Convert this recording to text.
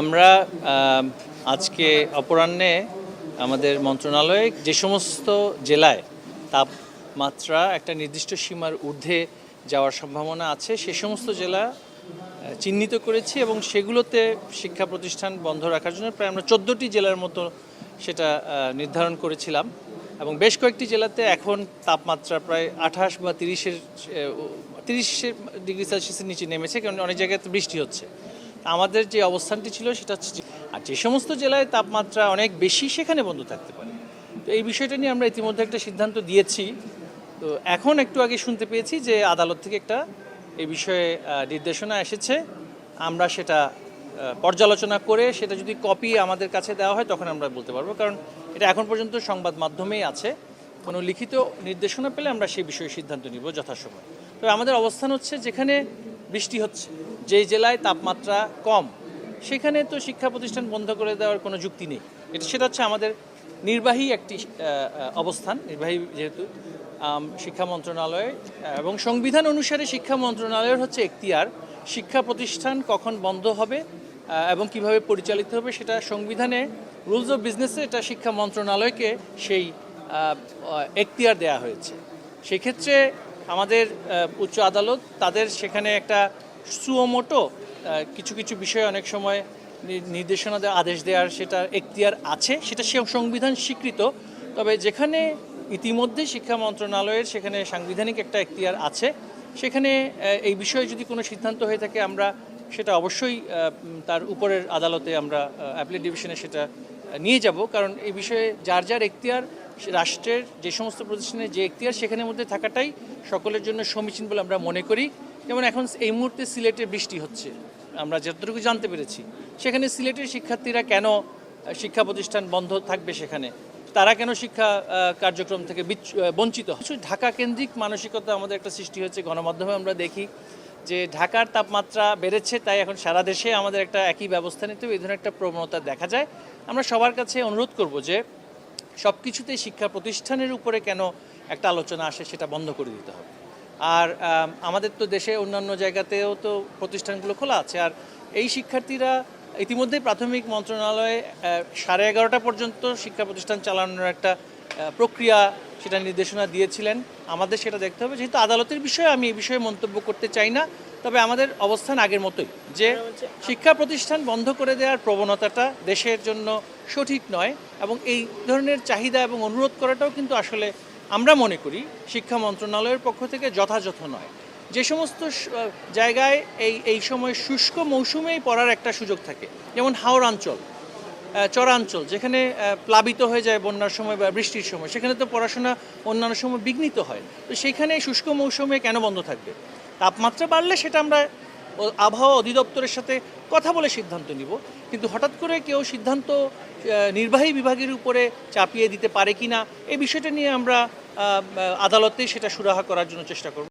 আমরা আজকে অপরাহ্নে আমাদের মন্ত্রণালয়ে যে সমস্ত জেলায় তাপমাত্রা একটা নির্দিষ্ট সীমার ঊর্ধ্বে যাওয়ার সম্ভাবনা আছে, সে সমস্ত জেলা চিহ্নিত করেছি এবং সেগুলোতে শিক্ষা প্রতিষ্ঠান বন্ধ রাখার জন্য প্রায় আমরা চোদ্দোটি জেলার মতো সেটা নির্ধারণ করেছিলাম। এবং বেশ কয়েকটি জেলাতে এখন তাপমাত্রা প্রায় আঠাশ বা তিরিশের তিরিশের ডিগ্রি সেলসিয়াসের নিচে নেমেছে, কারণ অনেক জায়গায় তো বৃষ্টি হচ্ছে। আমাদের যে অবস্থানটি ছিল সেটা হচ্ছে আর যে সমস্ত জেলায় তাপমাত্রা অনেক বেশি, সেখানে বন্ধ থাকতে পারে। তো এই বিষয়টা নিয়ে আমরা ইতিমধ্যে একটা সিদ্ধান্ত দিয়েছি। তো এখন একটু আগে শুনতে পেয়েছি যে আদালত থেকে একটা এই বিষয়ে নির্দেশনা এসেছে। আমরা সেটা পর্যালোচনা করে সেটা যদি কপি আমাদের কাছে দেওয়া হয়, তখন আমরা বলতে পারব। কারণ এটা এখন পর্যন্ত সংবাদ মাধ্যমেই আছে। কোনো লিখিত নির্দেশনা পেলে আমরা সেই বিষয়ে সিদ্ধান্ত নিব যথাসময়। তবে আমাদের অবস্থান হচ্ছে যেখানে বৃষ্টি হচ্ছে। যেই জেলায় তাপমাত্রা কম, সেখানে তো শিক্ষা প্রতিষ্ঠান বন্ধ করে দেওয়ার কোনো যুক্তি নেই। এটা সেটা হচ্ছে আমাদের নির্বাহী একটি অবস্থান, নির্বাহী যেহেতু শিক্ষা মন্ত্রণালয় এবং সংবিধান অনুসারে শিক্ষা মন্ত্রণালয়ের হচ্ছে এখতিয়ার, শিক্ষা প্রতিষ্ঠান কখন বন্ধ হবে এবং কীভাবে পরিচালিত হবে সেটা সংবিধানে রুলস অফ বিজনেসে এটা শিক্ষা মন্ত্রণালয়কে সেই এখতিয়ার দেওয়া হয়েছে। সেক্ষেত্রে আমাদের উচ্চ আদালত তাদের সেখানে একটা সুমোটো কিছু কিছু বিষয়ে অনেক সময় নির্দেশনা দেওয়া আদেশ দেওয়ার সেটা এখতিয়ার আছে, সেটা সে সংবিধান স্বীকৃত। তবে যেখানে ইতিমধ্যে শিক্ষা মন্ত্রণালয়ের সেখানে সাংবিধানিক একটা এখতিয়ার আছে, সেখানে এই বিষয়ে যদি কোনো সিদ্ধান্ত হয়ে থাকে, আমরা সেটা অবশ্যই তার উপরের আদালতে আমরা অ্যাপিলেট ডিভিশনে সেটা নিয়ে যাব। কারণ এই বিষয়ে যার যার এখতিয়ার রাষ্ট্রের যে সমস্ত প্রতিষ্ঠানের যে এখতিয়ার, সেখানের মধ্যে থাকাটাই সকলের জন্য সমীচীন বলে আমরা মনে করি। যেমন এখন এই মুহূর্তে সিলেটে বৃষ্টি হচ্ছে। আমরা যতটুকু জানতে পেরেছি। সেখানে সিলেটের শিক্ষার্থীরা কেন শিক্ষা প্রতিষ্ঠান বন্ধ থাকবে সেখানে? তারা কেন শিক্ষা কার্যক্রম থেকে বঞ্চিত ঢাকা কেন্দ্রিক মানসিকতা আমাদের একটা সৃষ্টি হচ্ছে গণমাধ্যমে আমরা দেখি যে ঢাকার তাপমাত্রা বেড়েছে, তাই এখন সারা দেশে আমাদের একটা একই ব্যবস্থা নিতে হবে। এই ধরনের একটা প্রবণতা দেখা যায়। আমরা সবার কাছে অনুরোধ করব যে সব কিছুতেই শিক্ষা প্রতিষ্ঠানের উপরে কেন একটা আলোচনা আসে, সেটা বন্ধ করে দিতে হবে। আর আমাদের তো দেশে অন্যান্য জায়গাতেও তো প্রতিষ্ঠানগুলো খোলা আছে। আর এই শিক্ষার্থীরা ইতিমধ্যেই প্রাথমিক মন্ত্রণালয়ে সাড়ে এগারোটা পর্যন্ত শিক্ষা প্রতিষ্ঠান চালানোর একটা প্রক্রিয়া সেটা নির্দেশনা দিয়েছিলেন। আমাদের সেটা দেখতে হবে। যেহেতু আদালতের বিষয়ে আমি এই বিষয়ে মন্তব্য করতে চাই না তবে আমাদের অবস্থান আগের মতোই যে শিক্ষা প্রতিষ্ঠান বন্ধ করে দেওয়ার প্রবণতাটা দেশের জন্য সঠিক নয় এবং এই ধরনের চাহিদা এবং অনুরোধ করাটাও কিন্তু আসলে আমরা মনে করি শিক্ষা মন্ত্রণালয়ের পক্ষ থেকে যথাযথ নয়। যে সমস্ত জায়গায় এই এই সময় শুষ্ক মৌসুমেই পড়ার একটা সুযোগ থাকে, যেমন হাওড়াঞ্চল চরাঞ্চল, যেখানে প্লাবিত হয়ে যায় বন্যার সময় বা বৃষ্টির সময়, সেখানে তো পড়াশোনা অন্যান্য সময় বিঘ্নিত হয়। তো সেখানে শুষ্ক মৌসুমে কেন বন্ধ থাকবে? তাপমাত্রা বাড়লে সেটা আমরা আবহাওয়া অধিদপ্তরের সাথে কথা বলে সিদ্ধান্ত নিব। কিন্তু হঠাৎ করে কেউ সিদ্ধান্ত নির্বাহী বিভাগের উপরে চাপিয়ে দিতে পারে কি না এই বিষয়টা নিয়ে আমরা আদালতে সেটা সুরাহা করার জন্য চেষ্টা করব।